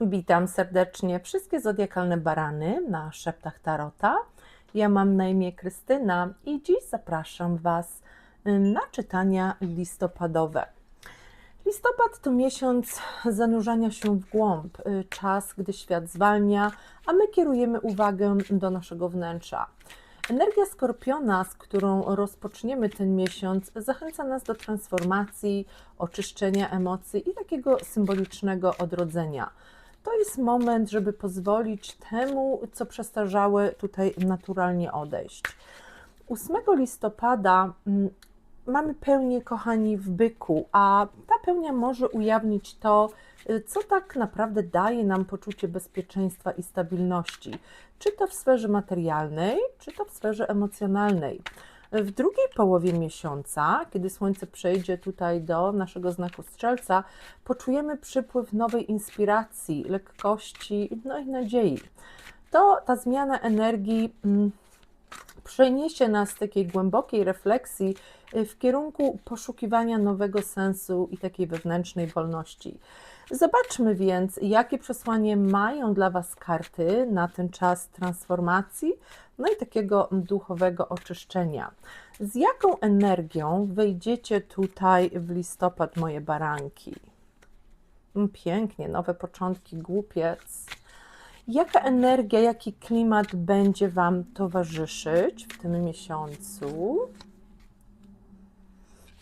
Witam serdecznie wszystkie zodiakalne barany na szeptach Tarota. Ja mam na imię Krystyna i dziś zapraszam Was y, na czytania listopadowe. Listopad to miesiąc zanurzania się w głąb, y, czas, gdy świat zwalnia, a my kierujemy uwagę do naszego wnętrza. Energia skorpiona, z którą rozpoczniemy ten miesiąc, zachęca nas do transformacji, oczyszczenia emocji i takiego symbolicznego odrodzenia. To jest moment, żeby pozwolić temu, co przestarzałe, tutaj naturalnie odejść. 8 listopada mm, mamy pełnię, kochani, w byku, a ta pełnia może ujawnić to, y, co tak naprawdę daje nam poczucie bezpieczeństwa i stabilności, czy to w sferze materialnej, czy to w sferze emocjonalnej. W drugiej połowie miesiąca, kiedy Słońce przejdzie tutaj do naszego znaku strzelca, poczujemy przypływ nowej inspiracji, lekkości, no i nadziei. To ta zmiana energii mm, przeniesie nas z takiej głębokiej refleksji y, w kierunku poszukiwania nowego sensu i takiej wewnętrznej wolności. Zobaczmy więc, jakie przesłanie mają dla Was karty na ten czas transformacji, no i takiego duchowego oczyszczenia. Z jaką energią wejdziecie tutaj w listopad, moje baranki? Mm, Pięknie, nowe początki, głupiec. Jaka energia, jaki klimat będzie Wam towarzyszyć w tym miesiącu?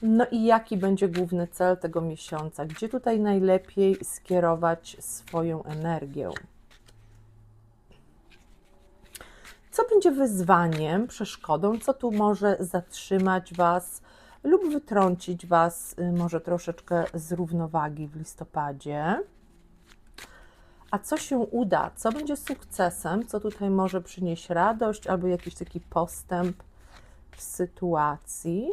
No i jaki będzie główny cel tego miesiąca? Gdzie tutaj najlepiej skierować swoją energię? Co będzie wyzwaniem, przeszkodą? Co tu może zatrzymać Was lub wytrącić Was y, może troszeczkę z równowagi w listopadzie? A co się uda? Co będzie sukcesem? Co tutaj może przynieść radość albo jakiś taki postęp w sytuacji?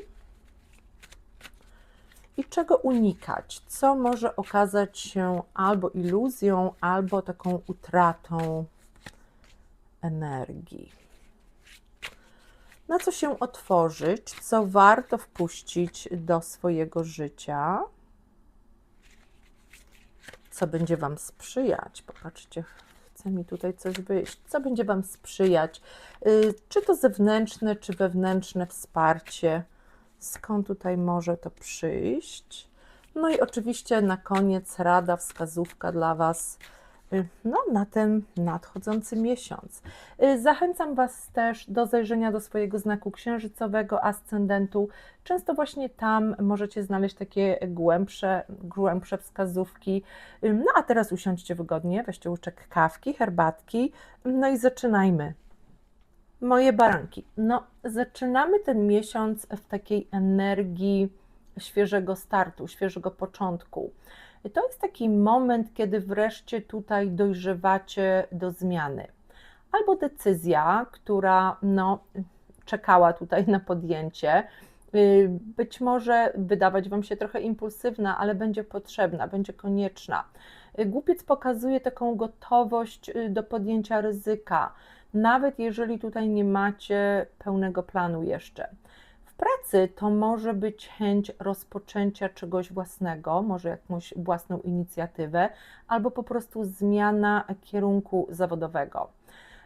I czego unikać? Co może okazać się albo iluzją, albo taką utratą energii? Na co się otworzyć? Co warto wpuścić do swojego życia? co będzie Wam sprzyjać. Popatrzcie, chce mi tutaj coś wyjść. Co będzie Wam sprzyjać? Y, Czy to zewnętrzne, czy wewnętrzne wsparcie? Skąd tutaj może to przyjść? No i oczywiście na koniec rada, wskazówka dla Was no, na ten nadchodzący miesiąc. Y, Zachęcam Was też do zajrzenia do swojego znaku księżycowego, ascendentu. Często właśnie tam możecie znaleźć takie głębsze, głębsze wskazówki. Y, No a teraz usiądźcie wygodnie, weźcie łyczek kawki, herbatki, no i zaczynajmy. Moje baranki. No, zaczynamy ten miesiąc w takiej energii świeżego startu, świeżego początku. To jest taki moment, kiedy wreszcie tutaj dojrzewacie do zmiany. Albo decyzja, która no, czekała tutaj na podjęcie, y, być może wydawać Wam się trochę impulsywna, ale będzie potrzebna, będzie konieczna. Y, Głupiec pokazuje taką gotowość y, do podjęcia ryzyka, nawet jeżeli tutaj nie macie pełnego planu jeszcze. Pracy to może być chęć rozpoczęcia czegoś własnego, może jakąś własną inicjatywę, albo po prostu zmiana kierunku zawodowego.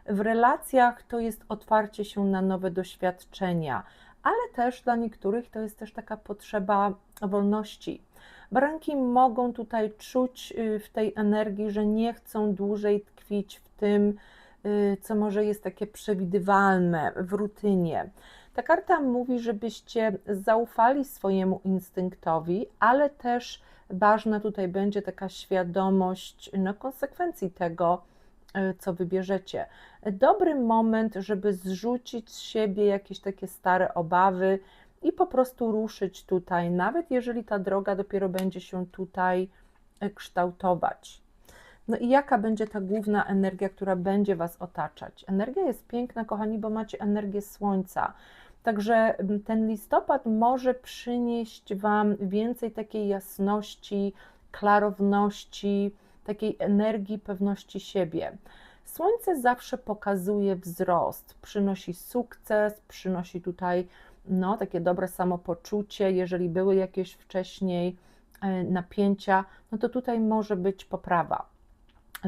W relacjach to jest otwarcie się na nowe doświadczenia, ale też dla niektórych to jest też taka potrzeba wolności. Baranki mogą tutaj czuć y, w tej energii, że nie chcą dłużej tkwić w tym, y, co może jest takie przewidywalne w rutynie. Ta karta mówi, żebyście zaufali swojemu instynktowi, ale też ważna tutaj będzie taka świadomość no, konsekwencji tego, y, co wybierzecie. Dobry moment, żeby zrzucić z siebie jakieś takie stare obawy i po prostu ruszyć tutaj, nawet jeżeli ta droga dopiero będzie się tutaj y, kształtować. No i jaka będzie ta główna energia, która będzie Was otaczać? Energia jest piękna, kochani, bo macie energię słońca. Także mm, ten listopad może przynieść Wam więcej takiej jasności, klarowności, takiej energii, pewności siebie. Słońce zawsze pokazuje wzrost, przynosi sukces, przynosi tutaj no, takie dobre samopoczucie. Jeżeli były jakieś wcześniej e, napięcia, no to tutaj może być poprawa.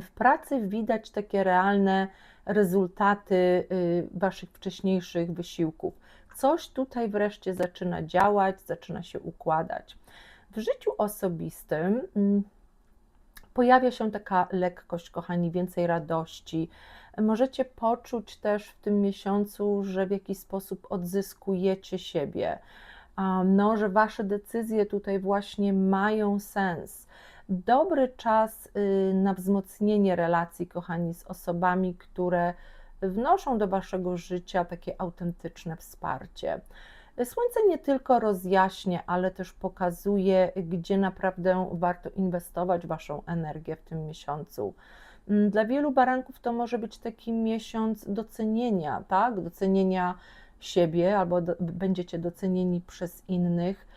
W pracy widać takie realne rezultaty y, Waszych wcześniejszych wysiłków. Coś tutaj wreszcie zaczyna działać, zaczyna się układać. W życiu osobistym mm, pojawia się taka lekkość, kochani, więcej radości. Możecie poczuć też w tym miesiącu, że w jakiś sposób odzyskujecie siebie, no, że Wasze decyzje tutaj właśnie mają sens. Dobry czas y, na wzmocnienie relacji, kochani, z osobami, które wnoszą do Waszego życia takie autentyczne wsparcie. Słońce nie tylko rozjaśnia, ale też pokazuje, gdzie naprawdę warto inwestować Waszą energię w tym miesiącu. Mm, dla wielu baranków to może być taki miesiąc docenienia, tak? Docenienia siebie albo do, będziecie docenieni przez innych.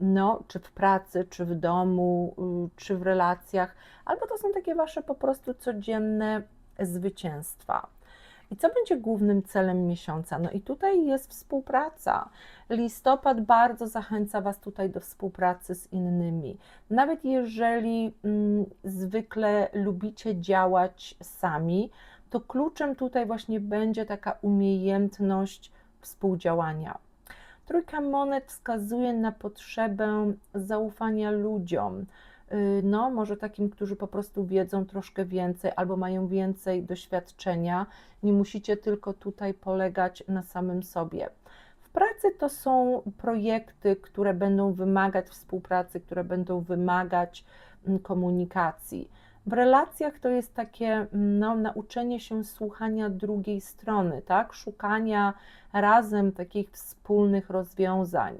No, czy w pracy, czy w domu, y, czy w relacjach, albo to są takie wasze po prostu codzienne zwycięstwa. I co będzie głównym celem miesiąca? No i tutaj jest współpraca. Listopad bardzo zachęca Was tutaj do współpracy z innymi. Nawet jeżeli mm, zwykle lubicie działać sami, to kluczem tutaj właśnie będzie taka umiejętność współdziałania. Trójka monet wskazuje na potrzebę zaufania ludziom. Y, no, może takim, którzy po prostu wiedzą troszkę więcej albo mają więcej doświadczenia. Nie musicie tylko tutaj polegać na samym sobie. W pracy to są projekty, które będą wymagać współpracy, które będą wymagać mm, komunikacji. W relacjach to jest takie mm, no, nauczenie się słuchania drugiej strony, tak? szukania razem takich wspólnych rozwiązań.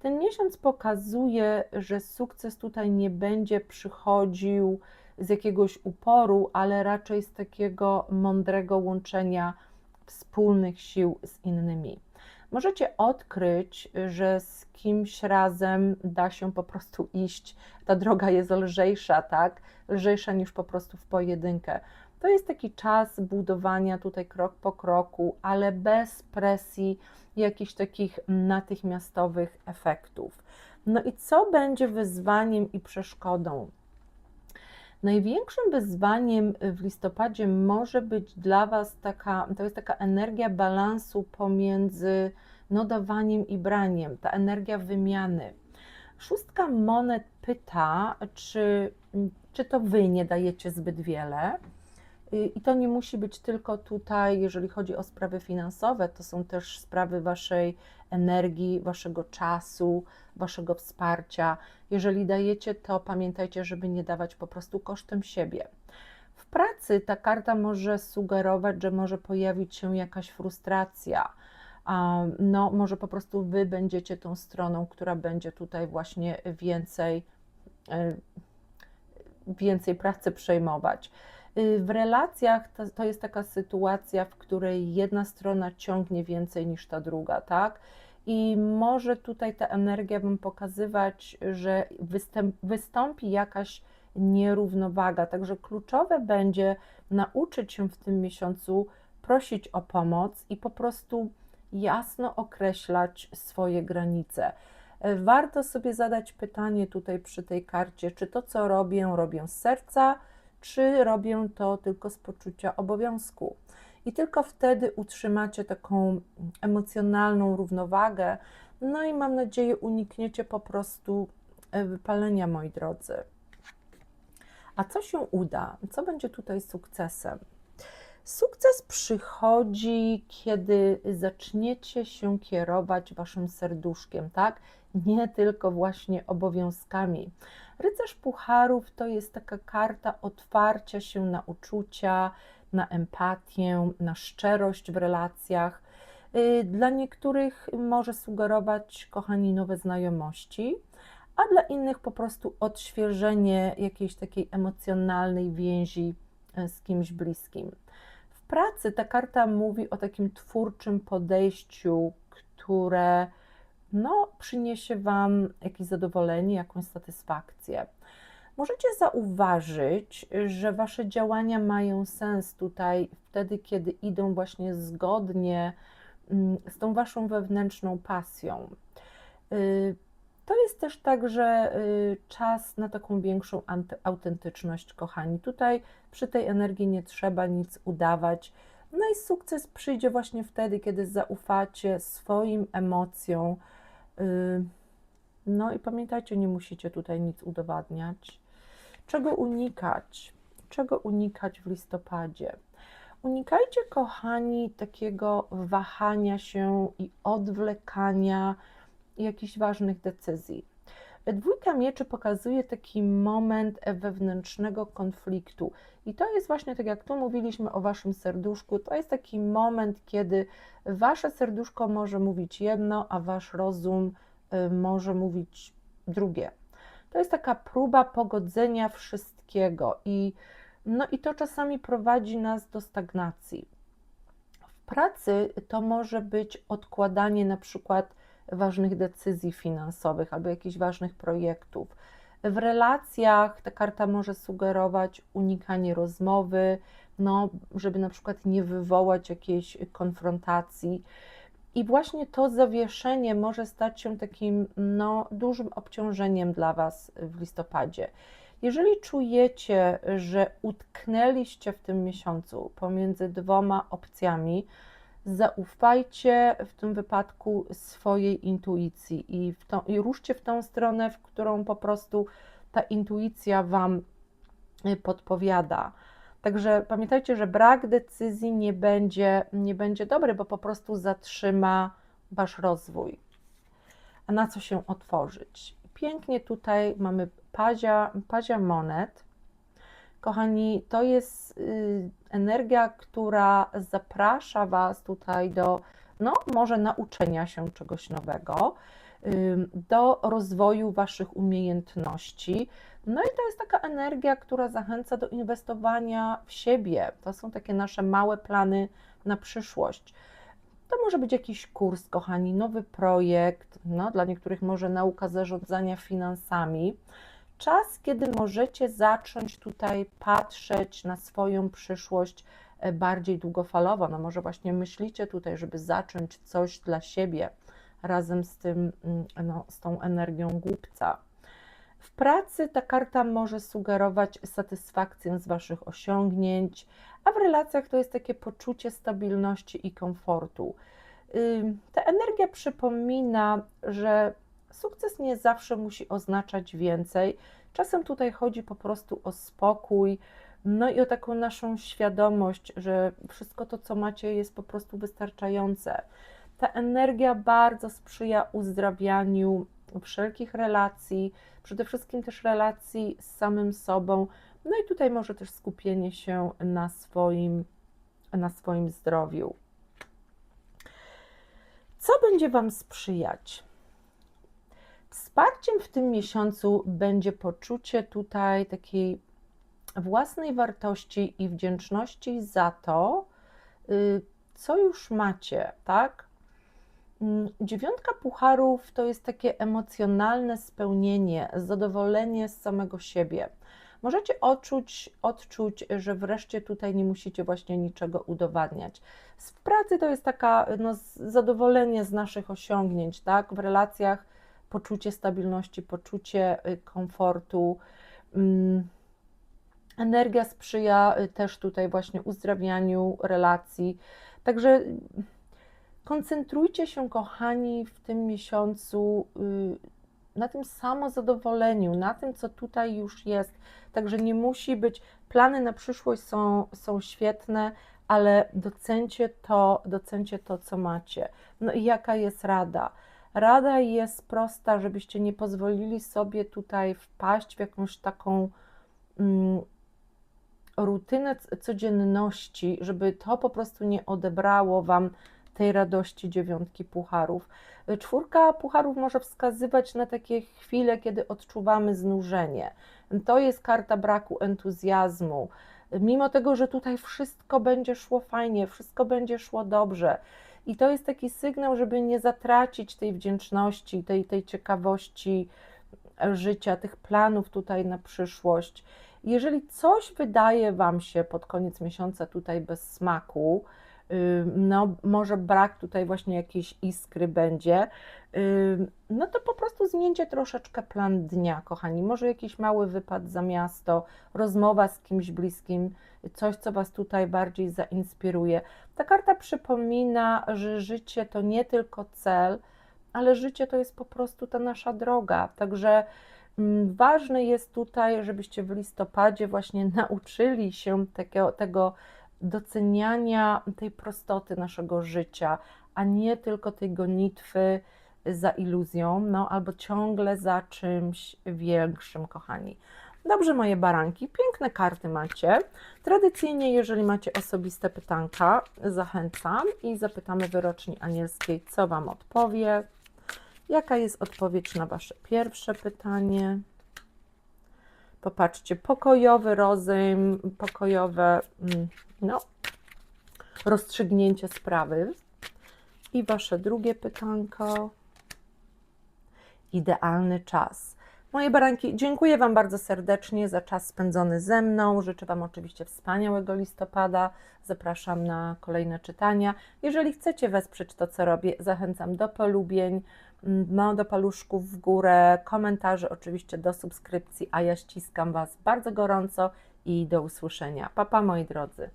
Ten miesiąc pokazuje, że sukces tutaj nie będzie przychodził z jakiegoś uporu, ale raczej z takiego mądrego łączenia wspólnych sił z innymi. Możecie odkryć, że z kimś razem da się po prostu iść. Ta droga jest lżejsza, tak? Lżejsza niż po prostu w pojedynkę. To jest taki czas budowania tutaj krok po kroku, ale bez presji jakichś takich natychmiastowych efektów. No i co będzie wyzwaniem i przeszkodą? Największym wyzwaniem w listopadzie może być dla Was taka, to jest taka energia balansu pomiędzy no, dawaniem i braniem, ta energia wymiany. Szóstka monet pyta, czy, czy to Wy nie dajecie zbyt wiele, i to nie musi być tylko tutaj, jeżeli chodzi o sprawy finansowe, to są też sprawy Waszej energii, Waszego czasu, Waszego wsparcia. Jeżeli dajecie, to pamiętajcie, żeby nie dawać po prostu kosztem siebie. W pracy ta karta może sugerować, że może pojawić się jakaś frustracja. No, może po prostu Wy będziecie tą stroną, która będzie tutaj właśnie więcej, e, więcej pracy przejmować. Y, w relacjach to, to jest taka sytuacja, w której jedna strona ciągnie więcej niż ta druga, tak? I może tutaj ta energia Wam pokazywać, że występ, wystąpi jakaś nierównowaga. Także kluczowe będzie nauczyć się w tym miesiącu prosić o pomoc i po prostu jasno określać swoje granice. E, warto sobie zadać pytanie tutaj przy tej karcie, czy to, co robię, robię z serca, czy robię to tylko z poczucia obowiązku. I tylko wtedy utrzymacie taką emocjonalną równowagę, no i mam nadzieję unikniecie po prostu e, wypalenia, moi drodzy. A co się uda? Co będzie tutaj sukcesem? Sukces przychodzi, kiedy zaczniecie się kierować waszym serduszkiem, tak? Nie tylko właśnie obowiązkami. Rycerz Pucharów to jest taka karta otwarcia się na uczucia, na empatię, na szczerość w relacjach. Y, dla niektórych może sugerować, kochani, nowe znajomości, a dla innych po prostu odświeżenie jakiejś takiej emocjonalnej więzi y, z kimś bliskim. W pracy ta karta mówi o takim twórczym podejściu, które no, przyniesie Wam jakieś zadowolenie, jakąś satysfakcję. Możecie zauważyć, że Wasze działania mają sens tutaj wtedy, kiedy idą właśnie zgodnie mm, z tą Waszą wewnętrzną pasją. Y, To jest też także y, czas na taką większą autentyczność, kochani. Tutaj przy tej energii nie trzeba nic udawać. No i sukces przyjdzie właśnie wtedy, kiedy zaufacie swoim emocjom. Y, No i pamiętajcie, nie musicie tutaj nic udowadniać. Czego unikać? Czego unikać w listopadzie? Unikajcie, kochani, takiego wahania się i odwlekania jakichś ważnych decyzji. Dwójka mieczy pokazuje taki moment wewnętrznego konfliktu. I to jest właśnie tak, jak tu mówiliśmy o waszym serduszku, to jest taki moment, kiedy wasze serduszko może mówić jedno, a wasz rozum y, może mówić drugie. To jest taka próba pogodzenia wszystkiego i no i to czasami prowadzi nas do stagnacji. W pracy to może być odkładanie na przykład ważnych decyzji finansowych albo jakichś ważnych projektów. W relacjach ta karta może sugerować unikanie rozmowy, no, żeby na przykład nie wywołać jakiejś konfrontacji. I właśnie to zawieszenie może stać się takim no, dużym obciążeniem dla Was w listopadzie. Jeżeli czujecie, że utknęliście w tym miesiącu pomiędzy dwoma opcjami, zaufajcie w tym wypadku swojej intuicji i, w i ruszcie w tą stronę, w którą po prostu ta intuicja Wam y, podpowiada. Także pamiętajcie, że brak decyzji nie będzie, nie będzie dobry, bo po prostu zatrzyma Wasz rozwój. A na co się otworzyć? Pięknie tutaj mamy pazia, pazia monet. Kochani, to jest y, energia, która zaprasza Was tutaj do, no, może nauczenia się czegoś nowego, do rozwoju Waszych umiejętności. No i to jest taka energia, która zachęca do inwestowania w siebie. To są takie nasze małe plany na przyszłość. To może być jakiś kurs, kochani, nowy projekt, no, dla niektórych może nauka zarządzania finansami czas, kiedy możecie zacząć tutaj patrzeć na swoją przyszłość e, bardziej długofalowo. No może właśnie myślicie tutaj, żeby zacząć coś dla siebie razem z tym, mm, no, z tą energią głupca. W pracy ta karta może sugerować satysfakcję z Waszych osiągnięć, a w relacjach to jest takie poczucie stabilności i komfortu. Ta energia przypomina, że Sukces nie zawsze musi oznaczać więcej. Czasem tutaj chodzi po prostu o spokój, no i o taką naszą świadomość, że wszystko to, co macie, jest po prostu wystarczające. Ta energia bardzo sprzyja uzdrawianiu wszelkich relacji, przede wszystkim też relacji z samym sobą. No i tutaj może też skupienie się na swoim, na swoim zdrowiu. Co będzie Wam sprzyjać? Wsparciem w tym miesiącu będzie poczucie tutaj takiej własnej wartości i wdzięczności za to, y, co już macie, tak? Mm, dziewiątka pucharów to jest takie emocjonalne spełnienie, zadowolenie z samego siebie. Możecie odczuć, odczuć, że wreszcie tutaj nie musicie właśnie niczego udowadniać. W pracy to jest taka no, zadowolenie z naszych osiągnięć, tak? W relacjach poczucie stabilności, poczucie y, komfortu. Mm, energia sprzyja y, też tutaj właśnie uzdrawianiu relacji. Także koncentrujcie się, kochani, w tym miesiącu y, na tym samozadowoleniu, na tym, co tutaj już jest. Także nie musi być, plany na przyszłość są, są świetne, ale docencie to, docencie to, co macie. No i jaka jest rada? Rada jest prosta, żebyście nie pozwolili sobie tutaj wpaść w jakąś taką mm, rutynę codzienności, żeby to po prostu nie odebrało Wam tej radości dziewiątki pucharów. Czwórka pucharów może wskazywać na takie chwile, kiedy odczuwamy znużenie. To jest karta braku entuzjazmu. Mimo tego, że tutaj wszystko będzie szło fajnie, wszystko będzie szło dobrze, i to jest taki sygnał, żeby nie zatracić tej wdzięczności, tej, tej ciekawości życia, tych planów tutaj na przyszłość. Jeżeli coś wydaje Wam się pod koniec miesiąca tutaj bez smaku, no może brak tutaj właśnie jakiejś iskry będzie, no to po prostu zmieńcie troszeczkę plan dnia, kochani. Może jakiś mały wypad za miasto, rozmowa z kimś bliskim, coś, co Was tutaj bardziej zainspiruje. Ta karta przypomina, że życie to nie tylko cel, ale życie to jest po prostu ta nasza droga. Także ważne jest tutaj, żebyście w listopadzie właśnie nauczyli się takiego, tego doceniania tej prostoty naszego życia, a nie tylko tej gonitwy za iluzją, no albo ciągle za czymś większym, kochani. Dobrze, moje baranki, piękne karty macie. Tradycyjnie, jeżeli macie osobiste pytanka, zachęcam i zapytamy wyroczni anielskiej, co Wam odpowie. Jaka jest odpowiedź na Wasze pierwsze pytanie? Popatrzcie, pokojowy rozejm, pokojowe, mm, no, rozstrzygnięcie sprawy. I Wasze drugie pytanko. Idealny czas. Moje baranki, dziękuję Wam bardzo serdecznie za czas spędzony ze mną. Życzę Wam oczywiście wspaniałego listopada. Zapraszam na kolejne czytania. Jeżeli chcecie wesprzeć to, co robię, zachęcam do polubień, no, do paluszków w górę, komentarzy oczywiście do subskrypcji, a ja ściskam Was bardzo gorąco i do usłyszenia. Papa, moi drodzy.